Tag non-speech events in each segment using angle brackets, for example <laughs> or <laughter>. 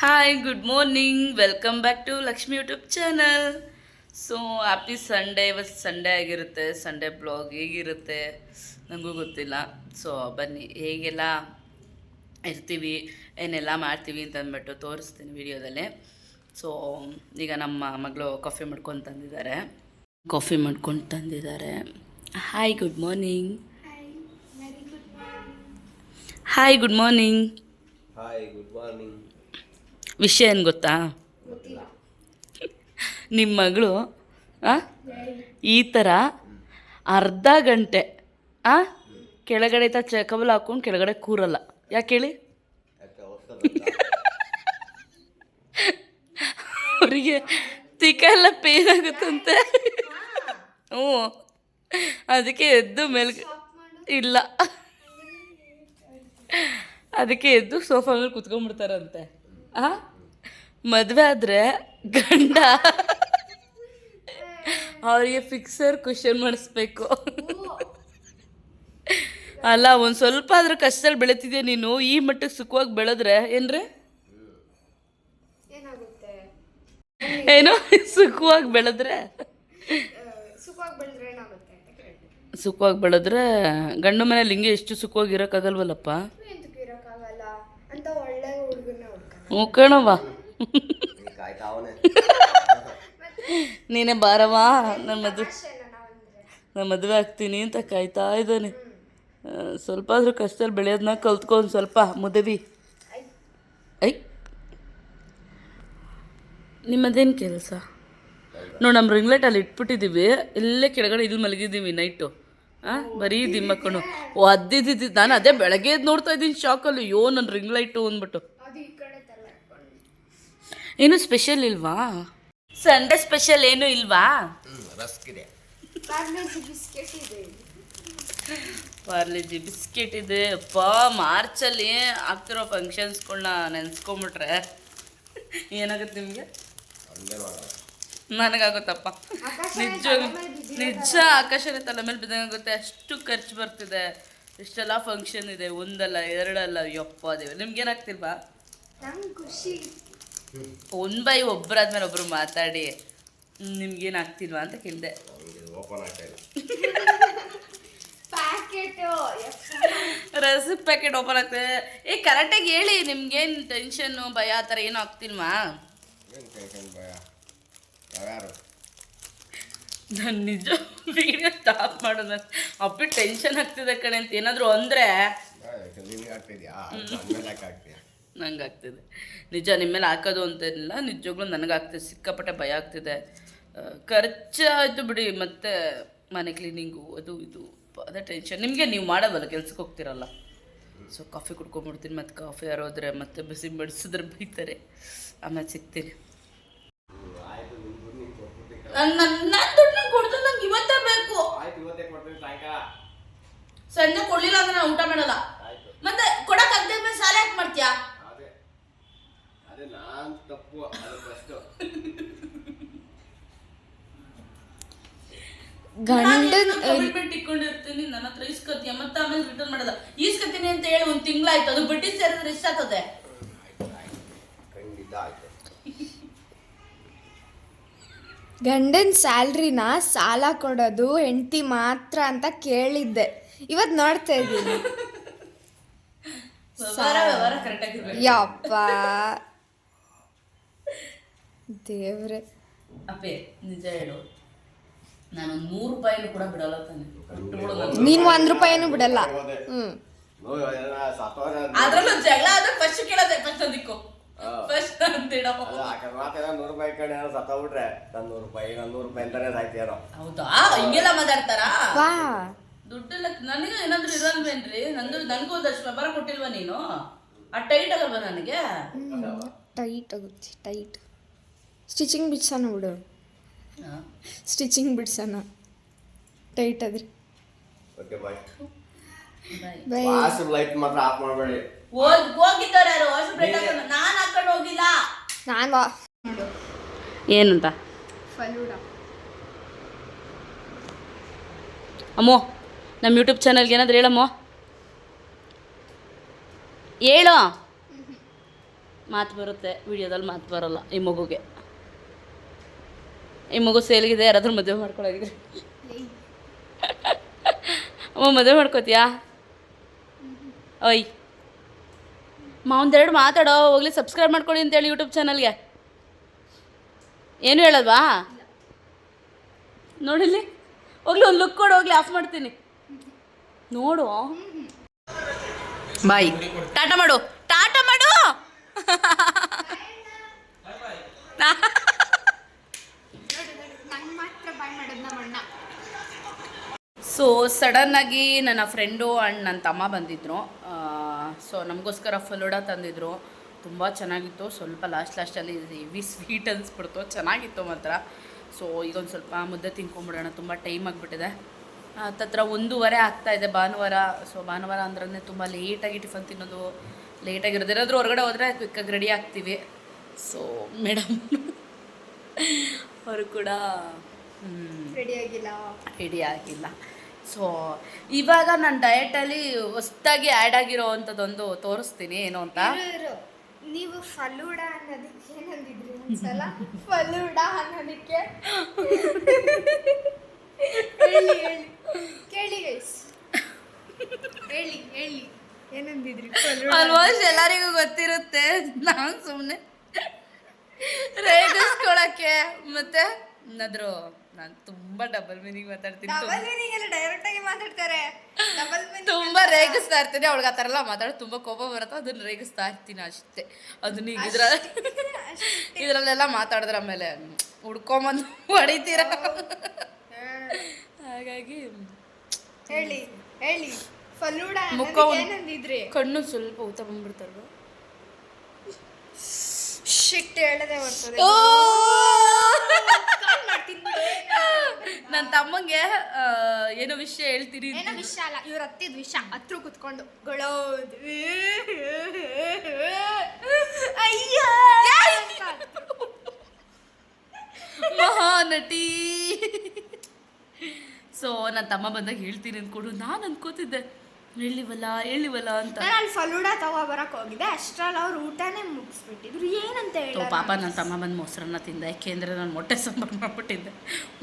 Hi good morning welcome back to Lakshmi YouTube channel so happy Sunday ಇವತ್ತು Sunday ಆಗಿರುತ್ತೆ. Sunday blog ಹೇಗಿರುತ್ತೆ ನನಗೂ ಗೊತ್ತಿಲ್ಲ. ಸೊ ಬನ್ನಿ ಹೇಗೆಲ್ಲ ಇರ್ತೀವಿ ಏನೆಲ್ಲ ಮಾಡ್ತೀವಿ ಅಂತ ಅಂದ್ಬಿಟ್ಟು ತೋರಿಸ್ತೀನಿ ವಿಡಿಯೋದಲ್ಲಿ. ಸೊ ಈಗ ನಮ್ಮ ಮಗಳು ಕಾಫಿ ಮಾಡ್ಕೊಂಡು ತಂದಿದ್ದಾರೆ. ಕಾಫಿ ಮಾಡ್ಕೊಂಡು ತಂದಿದ್ದಾರೆ. Hi good morning hi good morning hi good morning ವಿಷಯ ಏನು ಗೊತ್ತಾ? ನಿಮ್ಮ ಮಗಳು ಈ ಥರ ಅರ್ಧ ಗಂಟೆ, ಆ? ಕೆಳಗಡೆ ತ ಚಕಬಲ್ ಹಾಕೊಂಡು ಕೆಳಗಡೆ ಕೂರಲ್ಲ. ಯಾಕೆ ಹೇಳಿ? ಅವರಿಗೆ ತಿಕ್ಕ ಎಲ್ಲ ಪೇನ್ ಆಗುತ್ತಂತೆ. ಹ್ಞೂ. ಅದಕ್ಕೆ ಎದ್ದು ಮೇಲ್ ಇಲ್ಲ. ಅದಕ್ಕೆ ಎದ್ದು ಸೋಫಾ ಮೇಲೆ ಕುತ್ಕೊಂಡ್ಬಿಡ್ತಾರಂತೆ. ಆ? ಮದುವೆ ಆದರೆ ಗಂಡ. ಅವರಿಗೆ ಫಿಕ್ಸರ್ ಕ್ವಶನ್ ಮಾಡಿಸ್ಬೇಕು. ಅಲ್ಲ ಒಂದು ಸ್ವಲ್ಪ ಆದ್ರೆ ಕಷ್ಟದಲ್ಲಿ ಬೆಳೀತಿದ್ಯಾ ನೀನು? ಈ ಮಟ್ಟಕ್ಕೆ ಸುಖವಾಗಿ ಬೆಳೆದ್ರೆ ಏನ್ರಿ? ಏನು ಏನೋ? ಸುಖವಾಗಿ ಬೆಳೆದ್ರೆ? ಸುಖವಾಗಿ ಬೆಳೆದ್ರೆ ಏನಾಗುತ್ತೆ ಸುಖವಾಗಿ ಬೆಳೆದ್ರೆ ಗಂಡು ಮನೇಲಿ ಹಿಂಗೆ ಎಷ್ಟು ಸುಖವಾಗಿ ಇರೋಕ್ಕಾಗಲ್ವಲ್ಲಪ್ಪ? ಅವನೇ ನೀನೇ ಬಾರವಾ ನನ್ನ ಮದುವೆ ನಾನು ಮದುವೆ ಆಗ್ತೀನಿ ಅಂತ ಕಾಯ್ತಾ ಇದ್ದಾನೆ. ಸ್ವಲ್ಪ ಆದರೂ ಕಷ್ಟದಲ್ಲಿ ಬೆಳೆಯೋದನ್ನ ಕಲ್ತ್ಕೊಂಡು ಸ್ವಲ್ಪ ಮುದವಿ. ಐ. ನಿಮ್ಮದೇನು ಕೆಲಸ? ನೋಡಿ ನಮ್ಮ ರಿಂಗ್ಲೈಟ್ ಅಲ್ಲಿ ಇಟ್ಬಿಟ್ಟಿದ್ದೀವಿ ಇಲ್ಲೇ ಕೆಳಗಡೆ ಇಲ್ಲಿ ಮಲಗಿದ್ದೀವಿ ನೈಟು ಹಾಂ ಬರೀ ದಿಮ್ಮಕ್ಕನು ಓ ಅದ್ದಿದ್ದು ನಾನು ಅದೇ ಬೆಳಗ್ಗೆ ಎದ್ದು ನೋಡ್ತಾ ಇದ್ದೀನಿ ಶಾಕಲ್ಲಿ ಅಯ್ಯೋ ನನ್ನ ರಿಂಗ್ ಲೈಟು ಅಂದ್ಬಿಟ್ಟು ಅದು ಈ ಕಡೆ ತಲೆ ಹಾಕೊಂಡು ಏನು ಸ್ಪೆಷಲ್ ಇಲ್ವಾ? ಸಂಡೆ ಸ್ಪೆಷಲ್ ಏನು ಇಲ್ವಾ? ರಸ್ಕ್ ಇದೆ. ಪಾರ್ಲೇಜಿ ಬಿಸ್ಕೆಟ್ ಇದೆ. ಅಪ್ಪ ಮಾರ್ಚಲ್ಲಿ ಆಗ್ತಿರೋ ಫಂಕ್ಷನ್ಸ್ಗಳನ್ನ ನೆನೆಸ್ಕೊಂಬಿಟ್ರೆ ಏನಾಗುತ್ತೆ ನಿಮಗೆ? ನನಗಾಗುತ್ತಪ್ಪ. ನಿಜ ನಿಜ ಆಕಾಶನೇ ತಲೆ ಮೇಲೆ ಬಿದ್ದಂಗಾಗುತ್ತೆ ಅಷ್ಟು ಖರ್ಚು ಬರ್ತಿದೆ. ಇಷ್ಟೆಲ್ಲ ಫಂಕ್ಷನ್ ಇದೆ. ಒಂದಲ್ಲ ಎರಡಲ್ಲ. ಯಪ್ಪ ದೇವ ನಿಮ್ಗೇನಾಗ್ತಿಲ್ವಾ? ನಂಗೆ ಖುಷಿ. ಒನ್ ಬೈ ಒಬ್ಬರಾದ್ಮೇಲೆ ಒಬ್ರು ಮಾತಾಡಿ ನಿಮ್ಗೇನು ಆಗ್ತಿಲ್ವಾ ಅಂತ ಕೇಳಿದೆ. ಓಪನ್ ರಸ ಪ್ಯಾಕೆಟ್ ಓಪನ್ ಆಗ್ತದೆ ಏ ಕರೆಕ್ಟಾಗಿ ಹೇಳಿ ನಿಮ್ಗೇನು ಟೆನ್ಷನ್ನು ಭಯ ಆ ಥರ ಏನೂ ಆಗ್ತಿಲ್ವಾ? ನಾನು ನಿಜ ವಿಡಿಯೋ ಸ್ಟಾಪ್ ಮಾಡೋದ ಅಪ್ಪಿ ಟೆನ್ಷನ್ ಆಗ್ತಿದೆ ಕಣೆ ಅಂತ ಏನಾದರೂ ಅಂದರೆ. ನಿನಗೆ ಆಗ್ತಿದ್ಯಾ ಮೇಲೆ ಯಾಕೆ ಆಗ್ತೀಯಾ ನಂಗೆ ಆಗ್ತಿದೆ ನಿಜ ನಿಮ್ಮ ಮೇಲೆ ಹಾಕೋದು ಅಂತೇನಿಲ್ಲ ನಿಜವಾಗ್ಲೂ ನನಗಾಗ್ತಿದೆ ಸಿಕ್ಕಾಪಟ್ಟೆ ಭಯ ಆಗ್ತಿದೆ. ಖರ್ಚಾಯಿತು ಬಿಡಿ ಮತ್ತೆ ಮನೆ ಕ್ಲೀನಿಂಗು ಅದು ಇದು ಅದೇ ಟೆನ್ಷನ್ ನಿಮಗೆ ನೀವು ಮಾಡೋದಲ್ಲ ಕೆಲ್ಸಕ್ಕೆ ಹೋಗ್ತಿರಲ್ಲ? ಸೊ ಕಾಫಿ ಕುಡ್ಕೊಂಬಿಡ್ತೀನಿ ಮತ್ತು ಕಾಫಿ ಯಾರೋದ್ರೆ ಮತ್ತೆ ಬಿಸಿ ಬಡಿಸಿದ್ರೆ ಬೈತಾರೆ. ಆಮೇಲೆ ಸಿಗ್ತೀನಿ. ಇವತ್ತೇ ಬೇಕು. ಸಂಜೆ ಕೊಡ್ಲಿಲ್ಲ ಅಂದ್ರೆ ನಾನು ಊಟ ಮಾಡಲ್ಲ. ಮತ್ತೆ ಕೊಡಕ್ ಸಾಲ ಯಾಕೆ ಮಾಡ್ತೀಯಾ? ನಾನು ತಪ್ಪು ಅದು ಫಸ್ಟು ಗಂಡನ್ ಕಮಿಟ್ಮೆಂಟ್ ಇಟ್ಕೊಂಡಿರ್ತೀನಿ? ನನ್ನ ಹತ್ರ ಇಸ್ಕೊತೀಯ ಮತ್ತೆ ಆಮೇಲೆ ರಿಟರ್ನ್ ಮಾಡದ. ಇಸ್ಕೊತೀನಿ ಅಂತ ಹೇಳಿ ಒಂದು ತಿಂಗಳಾಯ್ತು. ಅದು ಬಡ್ಡಿ ಸೇರಿದ್ರೆ ಎಷ್ಟಾಗ್ತದೆ ಖಂಡಿತ ಆಯ್ತು ಗಂಡನ ಸ್ಯಾಲ್ರಿನ ಸಾಲ ಕೊಡೋದು ಹೆಂಡತಿ ಮಾತ್ರ ಅಂತ ಕೇಳಿದ್ದೆ. ಇವತ್ತು ನೋಡ್ತಾ ಇದ್ದೀನಿ. ವ್ಯವಹಾರ ವ್ಯವಹಾರ ಕರೆಕ್ಟ್ ಆಗಿರ್ಬೇಕು ಯಪ್ಪ. ದೇವ್ರೆ. ಅಪ್ಪೆ ನಿಜ ಹೇಳು. ನಾನು ಒಂದು ನೂರು ರೂಪಾಯಿನೂ ಕೂಡ ಬಿಡಲ್ಲ ತಾನೆ. ಕೊಟ್ಬಿಡು ನೀನು ಒಂದ್ ರೂಪಾಯಿನೂ ಬಿಡಲ್ಲ. ಹ್ಮ್. ಅದ್ರಲ್ಲೂ ಜಗಳ ಆದ್ರೆ ಫಸ್ಟ್ ಕೇಳೋದೆ ಫಸ್ಟ್ ಅದಕ್ಕೂ. ಫಸ್ಟ್ ಏನೋ ನೂರು ರೂಪಾಯಿ ಕಡೆ ಏನೋ ಸತ್ತೋಗ್ಬಿಟ್ರೆ ನನ್ನ ನೂರು ರೂಪಾಯಿ ನನ್ನ ನೂರು ರೂಪಾಯಿ ಅಂತಾನೆ ಸಾಯ್ತೀಯಾರೋ ಹೌದಾ? ಹಿಂಗೆಲ್ಲ ಮಾತಾಡ್ತಾರಾ? ವಾ. ದುಡ್ಡೆಲ್ಲ ನನಗೆ ಏನಾದ್ರು ಇರಲ್ವೇನ್ರಿ? ನಂದು ನನಗೂ ಒಂದಷ್ಟು ವ್ಯವಹಾರ ಕೊಟ್ಟಿಲ್ವಾ ನೀನು? ಆ ಟೈಟ್ ಆಗಲ್ವಾ ನನಗೆ? ಟೈಟ್ ಆಗುತ್ತೆ ಟೈಟ್. ಸ್ಟಿಚಿಂಗ್ ಬಿಡ್ಸೋಣ ಬಿಡು. ಸ್ಟಿಚಿಂಗ್ ಬಿಡ್ಸೋಣ. ಟೈಟ್ ಅದ್ರಿ okay bye bye bye fast light ಮಾತ್ರ ಆಫ್ ಮಾಡಬೇಡಿ. ಹೋಗ್ ಹೋಗಿದ್ದಾರೆ ಯಾರು? ನಾನು ಹಾಕೊಂಡು ಹೋಗಿಲ್ಲ. ನಾನು ಏನಂತ? ಫಲೂಡ. ಅಮ್ಮೋ ನಮ್ಮ ಯೂಟ್ಯೂಬ್ ಚಾನಲ್ಗೆ ಏನಾದ್ರು ಹೇಳಮ್ಮ? ಹೇಳು. ಮಾತು ಬರುತ್ತೆ ವಿಡಿಯೋದಲ್ಲಿ ಮಾತು ಬರೋಲ್ಲ ಈ ಮಗುಗೆ. ಈ ಮಗು ಸೇಲ್ಗಿದೆ, ಯಾರಾದರೂ ಮದುವೆ ಮಾಡ್ಕೊಳಗಿದ್ರೆ ಅಮ್ಮ, ಮದುವೆ ಮಾಡ್ಕೋತೀಯಾ? ಓಯ್. ಮಾವಂದೆರಡು ಮಾತಾಡೋ, ಹೋಗ್ಲಿ ಸಬ್ಸ್ಕ್ರೈಬ್ ಮಾಡ್ಕೊಳ್ಳಿ ಅಂತೇಳಿ ಯೂಟ್ಯೂಬ್ ಚಾನಲ್ಗೆ ಏನು ಹೇಳಲ್ವಾ? ನೋಡಿಲ್ಲಿ? ಹೋಗ್ಲಿ, ಒಂದು ಲುಕ್ ಕೊಡು, ಹೋಗ್ಲಿ ಆಫ್ ಮಾಡ್ತೀನಿ. ನೋಡು. ಬಾಯ್. ಟಾಟಾ ಮಾಡು. ಟಾಟಾ ಮಾಡು <laughs> ನಂಗೆ ಮಾತ್ರ ಬಾಯ್ ಮಾಡೋದು ನಮ್ಮ ಅಣ್ಣ ಸೊ ಸಡನ್ನಾಗಿ ನನ್ನ ಫ್ರೆಂಡು ಆ್ಯಂಡ್ ನನ್ನ ತಮ್ಮ ಬಂದಿದ್ದರು ಸೊ ನಮಗೋಸ್ಕರ ಫಲೋಡ ತಂದಿದ್ರು. ತುಂಬ ಚೆನ್ನಾಗಿತ್ತು. ಸ್ವಲ್ಪ ಲಾಸ್ಟ್ ಲಾಸ್ಟಲ್ಲಿ ಹೆವಿ ಸ್ವೀಟ್ ಅನಿಸ್ಬಿಡ್ತು. ಚೆನ್ನಾಗಿತ್ತು ಮಾತ್ರ. ಸೊ ಈಗ ಒಂದು ಸ್ವಲ್ಪ ಮುದ್ದೆ ತಿನ್ಕೊಂಬಿಡೋಣ. ತುಂಬ ಟೈಮ್ ಆಗಿಬಿಟ್ಟಿದೆ. ಹತ್ತತ್ರ ಒಂದೂವರೆ ಇದೆ ಭಾನುವಾರ. ಸೊ ಭಾನುವಾರ ಅಂದ್ರೆ ತುಂಬ ಲೇಟಾಗಿ ಟಿಫನ್ ತಿನ್ನೋದು ಲೇಟಾಗಿರೋದು ಏನಾದರೂ ಹೊರಗಡೆ ಹೋದರೆ ಕ್ವಿಕ್ಕಾಗಿ ರೆಡಿ ಆಗ್ತೀವಿ. ಸೊ ಮೇಡಮ್ ಅವರು ಕೂಡ ಹ್ಮ್, ರೆಡಿ ಆಗಿಲ್ಲ ರೆಡಿ ಆಗಿಲ್ಲ ಸೊ ಇವಾಗ ನಾನು ಡಯಟಲ್ಲಿ ಹೊಸ್ದಾಗಿ ಆ್ಯಡ್ ಆಗಿರೋ ಅಂಥದ್ದೊಂದು ತೋರಿಸ್ತೀನಿ. ಏನು ಅಂತ. ನೀವು ಫಲೂಡ ಅನ್ನೋದಕ್ಕೆ ಏನಂದಿದ್ರಿ ಒಂದ್ಸಲ? ಫಲೂಡ ಅನ್ನೋದಕ್ಕೆ? ಹೇಳಿ ಹೇಳಿ. ಕೇಳಿ ಗೈಸ್ ಹೇಳಿ ಹೇಳಿ. ಏನಂದಿದ್ರಿ ಆಲ್ಮೋಸ್ಟ್ ಎಲ್ಲರಿಗೂ ಗೊತ್ತಿರುತ್ತೆ. ನಾನು ಸುಮ್ಮನೆ ರೇಗಿಸ್ಕೊಳಕ್ಕೆ. ಮತ್ತೆ? ಏನಾದ್ರು ನಾನು ತುಂಬಾ ಡಬಲ್ ಮೀನಿಂಗ್ ಮಾತಾಡ್ತೀನಿ. ಡಬಲ್ ಮೀನಿಂಗ್ ಎಲ್ಲ ಡೈರೆಕ್ಟ್ ಆಗಿ ಮಾತಾಡ್ತಾರೆ. ಡಬಲ್ ಮೀನಿಂಗ್ ತುಂಬ ರೇಗಿಸ್ತಾ ಇರ್ತೀನಿ ಅವಳಿಗೆ ಆ ಥರ ಎಲ್ಲ ಮಾತಾಡೋದು ತುಂಬ ಕೋಪ ಬರುತ್ತೆ ಅದನ್ನ ರೇಗಿಸ್ತಾ ಇರ್ತೀನಿ ಅಷ್ಟೇ. ಅದನ್ನ ಈಗ ಇದ್ರ ಇದರಲ್ಲೆಲ್ಲ ಮಾತಾಡಿದ್ರೆ ಆಮೇಲೆ ಹುಡ್ಕೊಂಬಂದು ಹೊಡಿತೀರ? ಹಾಗಾಗಿ ಹೇಳಿ ಹೇಳಿ. ಫಲೂಡ ಮುಖ ಕಣ್ಣು ಸ್ವಲ್ಪ ಊತ ಬಂದ್ಬಿಡ್ತಾರಲ್ವ ಶಿಟ್ ಹೇಳದೆ ಬರ್ತದೆ. <laughs> ನನ್ನ ತಮ್ಮಂಗೆ ಏನೋ ವಿಷಯ ಹೇಳ್ತೀರಿ ಏನೋ ವಿಷಯ ಅಲ್ಲ ಇವ್ರ ಹತ್ತಿದ ವಿಷಯ ಹತ್ರ ಕುತ್ಕೊಂಡು ಗೊಳೋದು ಅಯ್ಯ! ಮಹಾನಟಿ. ಸೊ ನನ್ನ ತಮ್ಮ ಬಂದಾಗ ಹೇಳ್ತೀನಿ ಅಂದ್ಕೊಂಡು. ನಾನು ಅನ್ಕೋತಿದ್ದೆ ಹೇಳಿವಲ್ಲ ಎಳ್ಳಿವಲ್ಲ ಅಂತ. ನಾನು ಅಲ್ಲಿ ಫಲೂಡ ತಗೋ ಬರಕ್ ಹೋಗಿದ್ದೆ. ಅಷ್ಟ್ರಲ್ಲಿ ಅವ್ರು ಊಟನೇ ಮುಗಿಸ್ಬಿಟ್ಟಿದ್ರು. ಏನಂತ ಹೇಳಿ ಪಾಪ ನನ್ನ ತಮ್ಮ ಬಂದು ಮೊಸರನ್ನ ತಿಂದ. ಯಾಕೆಂದ್ರೆ ನಾನು ಮೊಟ್ಟೆ ಸಾಂಬಾರ್ ಮಾಡ್ಬಿಟ್ಟಿದ್ದೆ.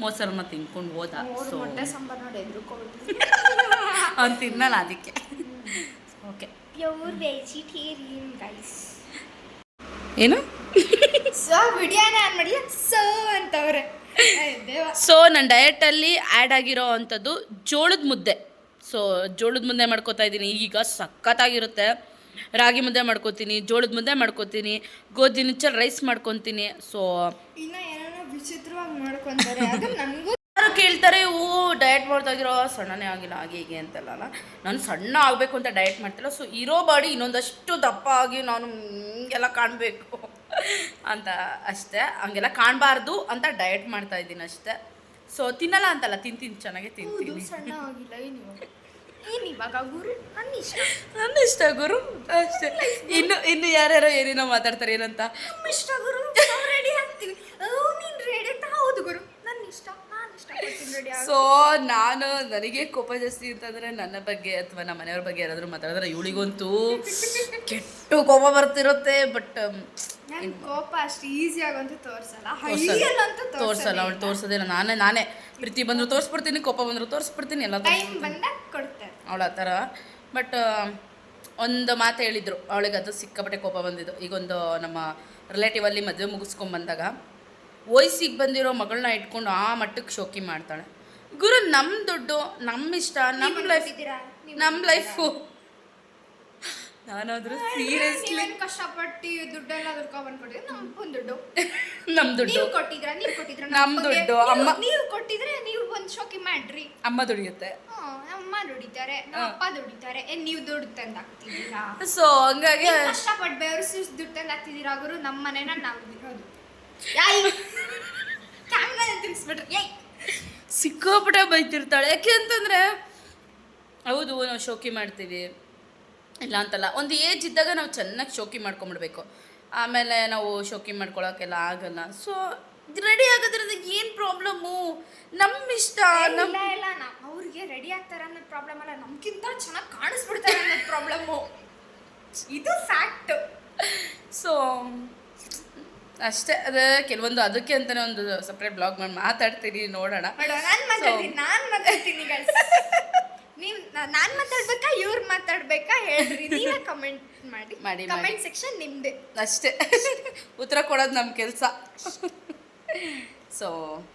ಮೊಸರನ್ನ ತಿನ್ಕೊಂಡು ಹೋದ. ಸೊ ಮೊಟ್ಟೆ ಸಾಂಬಾರ್ ನೋಡಿ <laughs> ಅವ್ನು ತಿನ್ನಲ್ಲ ಅದಕ್ಕೆ. ಓಕೆ ಪ್ಯೂರ್ ವೆಜಿಟೇರಿಯನ್ ಗೈಸ್ ಏನು? <laughs> ಸೊ ವಿಡಿಯೋನೇ ಆನ್ ಮಾಡಿ. ಸೊ ಅಂತವ್ರೆ. ಸೊ ನನ್ನ ಡಯಟಲ್ಲಿ ಆ್ಯಡ್ ಆಗಿರೋ ಅಂಥದ್ದು ಜೋಳದ ಮುದ್ದೆ. ಸೊ ಜೋಳದ ಮುದ್ದೆ ಮಾಡ್ಕೋತಾ ಇದ್ದೀನಿ. ಈಗ ಸಖತ್ತಾಗಿರುತ್ತೆ. ರಾಗಿ ಮುದ್ದೆ ಮಾಡ್ಕೋತೀನಿ ಜೋಳದ ಮುದ್ದೆ ಮಾಡ್ಕೋತೀನಿ ಗೋಧಿ ನುಚ್ಚಲ್ಲಿ ರೈಸ್ ಮಾಡ್ಕೊತೀನಿ. ಸೊ ವಿಚಿತ್ರವಾಗಿ ಮಾಡ್ಕೊಂತಾರೆ. ಯಾರು ಕೇಳ್ತಾರೆ ಓ ಡಯಟ್ ಮಾಡ್ತಾಗಿರೋ ಸಣ್ಣನೇ ಆಗಿಲ್ಲ ಹಾಗೆ ಹೀಗೆ ಅಂತಲ್ಲ ನಾನು ಸಣ್ಣ ಆಗಬೇಕು ಅಂತ ಡಯಟ್ ಮಾಡ್ತಿಲ್ಲ. ಸೊ ಇರೋ ಬಾಡಿ ಇನ್ನೊಂದಷ್ಟು ದಪ್ಪ ಆಗಿ ನಾನು ಹಿಂಗೆಲ್ಲ ಕಾಣಬೇಕು ಅಂತ ಅಷ್ಟೇ. ಹಂಗೆಲ್ಲ ಕಾಣಬಾರ್ದು ಅಂತ ಡಯಟ್ ಮಾಡ್ತಾ ಇದ್ದೀನಿ ಅಷ್ಟೇ. ಸೊ ತಿನ್ನಲ್ಲ ಅಂತಲ್ಲ ತಿಂತೀನಿ ಚೆನ್ನಾಗೆ ತಿಂತೀನಿ. ಸಣ್ಣ ಆಗಿಲ್ಲ ಏನು ಏನು ಇವಾಗ ಗುರು? ನನ್ನ ಇಷ್ಟ ನನ್ನ ಇಷ್ಟ ಗುರು? ಅಷ್ಟೇ. ಇನ್ನು ಇನ್ನು ಯಾರ್ಯಾರೋ ಏನೇನೋ ಮಾತಾಡ್ತಾರೆ ಏನಂತ? ಇಷ್ಟ ಗುರು. ರೆಡಿ ಆಗ್ತೀವಿ. ನೀನು ರೆಡಿ ಅಂತ? ಹೌದು ಗುರು. ನನ್ನ ಇಷ್ಟ ಸೊ ನಾನು ನನಗೆ ಕೋಪ ಜಾಸ್ತಿ ಅಂತಂದ್ರೆ ನನ್ನ ಬಗ್ಗೆ ಅಥವಾ ನಮ್ಮ ಮನೆಯವ್ರ ಬಗ್ಗೆ ಯಾರಾದರೂ ಮಾತಾಡಿದ್ರೆ ಇವಳಿಗಂತೂ ಕೆಟ್ಟು ಕೋಪ ಬರ್ತಿರುತ್ತೆ ಬಟ್ ನನ್ನ ಕೋಪ ಅಷ್ಟು ಈಸಿಯಾಗಂತೂ ತೋರ್ಸಲ್ಲ. ತೋರ್ಸಲ್ಲ. ಅವಳು ತೋರ್ಸೋದಿಲ್ಲ ನಾನೇ ನಾನೇ ಪ್ರೀತಿ ಬಂದ್ರು ತೋರಿಸ್ಬಿಡ್ತೀನಿ ಕೋಪ ಬಂದ್ರು ತೋರಿಸ್ಬಿಡ್ತೀನಿ ಎಲ್ಲ ಅವಳ ಆ ಥರ. ಬಟ್ ಒಂದು ಮಾತು ಹೇಳಿದ್ರು ಅವಳಿಗೆ ಅದು ಸಿಕ್ಕಾಪಟ್ಟೆ ಕೋಪ ಬಂದಿದ್ದು. ಈಗೊಂದು ನಮ್ಮ ರಿಲೇಟಿವ್ ಅಲ್ಲಿ ಮದುವೆ ಮುಗಿಸ್ಕೊಂಬಂದಾಗ ವಯಸ್ಸಿಗೆ ಬಂದಿರೋ ಮಗಳನ್ನ ಇಟ್ಕೊಂಡು ಆ ಮಟ್ಟಕ್ಕೆ ಶೋಕಿ ಮಾಡ್ತಾಳೆ. ಗುರು ನಮ್ಮ ದುಡ್ಡು ನಮ್ಮ ಇಷ್ಟ ನಮ್ಮ ಲೈಫ್ ನಮ್ಮ ಲೈಫು ನಾನಾದ್ರೂ ಸೀರಿಯಸ್ಲಿ ಕಷ್ಟಪಟ್ಟು ದುಡ್ಡೆಲ್ಲ ದುಡ್ಕೊಂಡ್ ಬಂದ್ಕೊಟ್ಟಿದ್ರೆ ನಮ್ಮ ದುಡ್ಡು. <laughs> ನಮ್ಮ ದುಡ್ಡು. ನೀವು ಕೊಟ್ಟಿದ್ರ? ನೀವು ಕೊಟ್ಟಿದ್ರ? ನಮ್ಮ ದುಡ್ಡು, ಅಮ್ಮ- ನೀವು ಕೊಟ್ಟಿದ್ರೆ ನೀವು ಒಂದು ಶೋಕಿ ಮಾಡ್ರಿ. ಅಮ್ಮ ದುಡಿಯುತ್ತೆ. ಅಮ್ಮ ದುಡಿತಾರೆ ನಮ್ಮ ಅಪ್ಪ ದುಡಿತಾರೆ. ನೀವು ದುಡ್ಡು ತಂದು ಹಾಕ್ತಿದ್ದೀರಾ? ಸೊ ಹಂಗಾಗಿ ಕಷ್ಟಪಟ್ಟು ಬೆವರಿಸಿ ದುಡ್ಡು ತಂದು ಹಾಕ್ತಿದ್ದೀರಾ ಗುರು? ನಮ್ಮ ಮನೇನ ನಾವು ಇರೋದು ಸಿಕ್ಕಾಪಟ್ಟೆ ಬೈತಿರ್ತಾಳೆ. ಯಾಕೆ ಅಂತಂದರೆ ಹೌದು ನಾವು ಶೋಕಿ ಮಾಡ್ತೀವಿ. ಇಲ್ಲ ಅಂತಲ್ಲ ಒಂದು ಏಜ್ ಇದ್ದಾಗ ನಾವು ಚೆನ್ನಾಗಿ ಶೋಕಿ ಮಾಡ್ಕೊಂಬಿಡ್ಬೇಕು ಆಮೇಲೆ ನಾವು ಶೋಕಿ ಮಾಡ್ಕೊಳಕ್ಕೆಲ್ಲ ಆಗಲ್ಲ. ಸೊ ರೆಡಿ ಆಗೋದ್ರಿಂದ ಏನು ಪ್ರಾಬ್ಲಮ್ಮು ನಮ್ಮ ಇಷ್ಟ ನಮ್ಮ ಇಲ್ಲ ಅವ್ರಿಗೆ ರೆಡಿ ಆಗ್ತಾರೆ ಅನ್ನೋದು ಪ್ರಾಬ್ಲಮ್ ಅಲ್ಲ. ನಮ್ಗಿಂತ ಚೆನ್ನಾಗಿ ಕಾಣಿಸ್ಬಿಡ್ತಾರೆ ಅನ್ನೋದು ಪ್ರಾಬ್ಲಮ್ಮು ಇದು ಫ್ಯಾಕ್ಟ್ ಸೊ ಅಷ್ಟೇ ಅದ ಕೆಲವೊಂದು ಅದಕ್ಕೆ ಅಂತಾನೆ ಒಂದು ಸಪ್ರೇಟ್ ಬ್ಲಾಗ್ ಮಾಡಿ ಮಾತಾಡ್ತೀನಿ ನೋಡೋಣ. ನಾನು ಮಾತಾಡ್ತೀನಿ ನಾನು ಮಾತಾಡ್ತೀನಿ. ನೀವ್ ನಾನು ಮಾತಾಡ್ಬೇಕಾ ಇವ್ರು ಮಾತಾಡ್ಬೇಕಾ ಹೇಳ್ರಿ ನೀವೇ ಕಮೆಂಟ್ ಮಾಡಿ. ಮಾಡಿ. ಕಮೆಂಟ್ ಸೆಕ್ಷನ್ ನಿಮ್ದೆ. ಅಷ್ಟೇ. ಉತ್ತರ ಕೊಡೋದು ನಮ್ಮ ಕೆಲಸ. ಸೊ